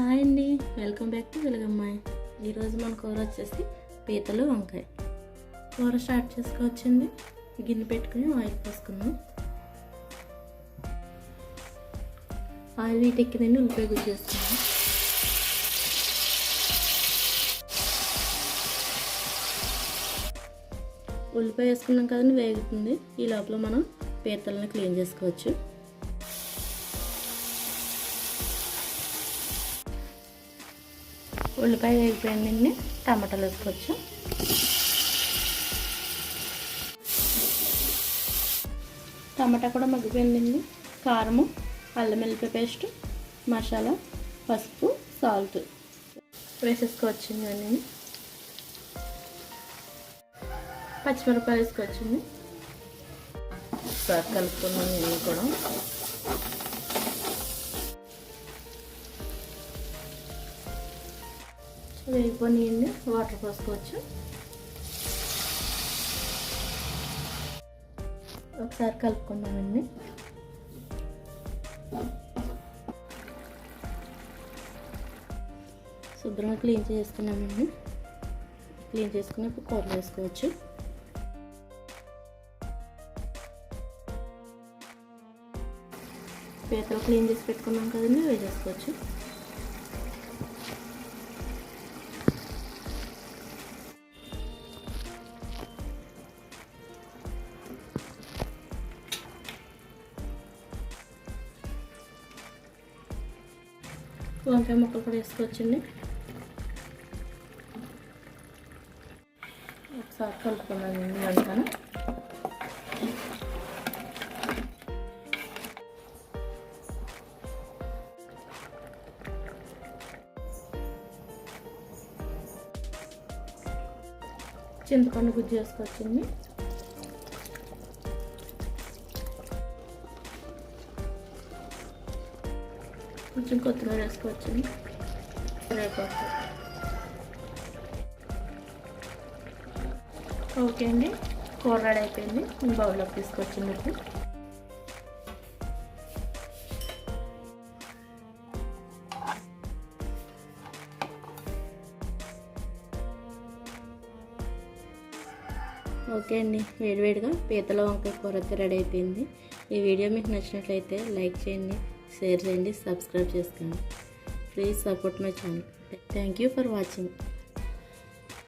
Hi అండి welcome back to వెలుగమ్మాయి. ఈరోజు మన కూర వచ్చేసి పీతలు వంకాయ. కూర స్టార్ట్ చేసుకోవచ్చండి. గిన్నె పెట్టుకుని ఆయిల్ పోసుకుందాం. ఆయిల్ వీటి ఎక్కిందండి ఉల్లిపాయ గుజ్జు చేసుకుందాం ఉల్లిపాయ వేసుకున్నాం కదండి వేగుతుంది. ఈ లోపల మనం పీతలను క్లీన్ చేసుకోవచ్చు. ఉల్లిపాయ వేగిపోయిందండి టమాటాలు వేసుకోవచ్చు. టమాటా కూడా మగ్గిపోయిందండి. కారము అల్లం వెల్లిపాయ పేస్ట్ మసాలా పసుపు సాల్ట్ వేసేసుకోవచ్చండి అన్నీ పచ్చిమిరపకాయలు వేసుకొచ్చింది ఒకసారి కలుపుకున్నాను కూడా. వేగిపోయినాయండి వాటర్ పోసుకోవచ్చు. ఒకసారి కలుపుకుందామండి. శుభ్రంగా క్లీన్ చేసుకున్నామండి క్లీన్ చేసుకుని ఇప్పుడు కూర వేసుకోవచ్చు పేపర్ క్లీన్ చేసి పెట్టుకున్నాం కదండి వేసేసుకోవచ్చు. వంకాయ ముక్కలు కూడా వేసుకోవచ్చండి ఒకసారి కలుపుకున్నానండి వంకాయ చింతపండు గుజ్జు వేసుకోవచ్చండి కొంచెం కొత్తిమీర వేసుకోవచ్చండి. కరివేపాకు ఓకే అండి. కూర రెడీ అయిపోయింది బౌల్లోకి తీసుకొచ్చింది ఇప్పుడు ఓకే అండి. వేడివేడిగా పీతల వంకాయ కూర అయితే రెడీ అయిపోయింది. ఈ వీడియో మీకు నచ్చినట్లయితే లైక్ చేయండి. షేర్ చేయండి సబ్స్క్రైబ్ చేసుకోండి. Please support my channel thank you for watching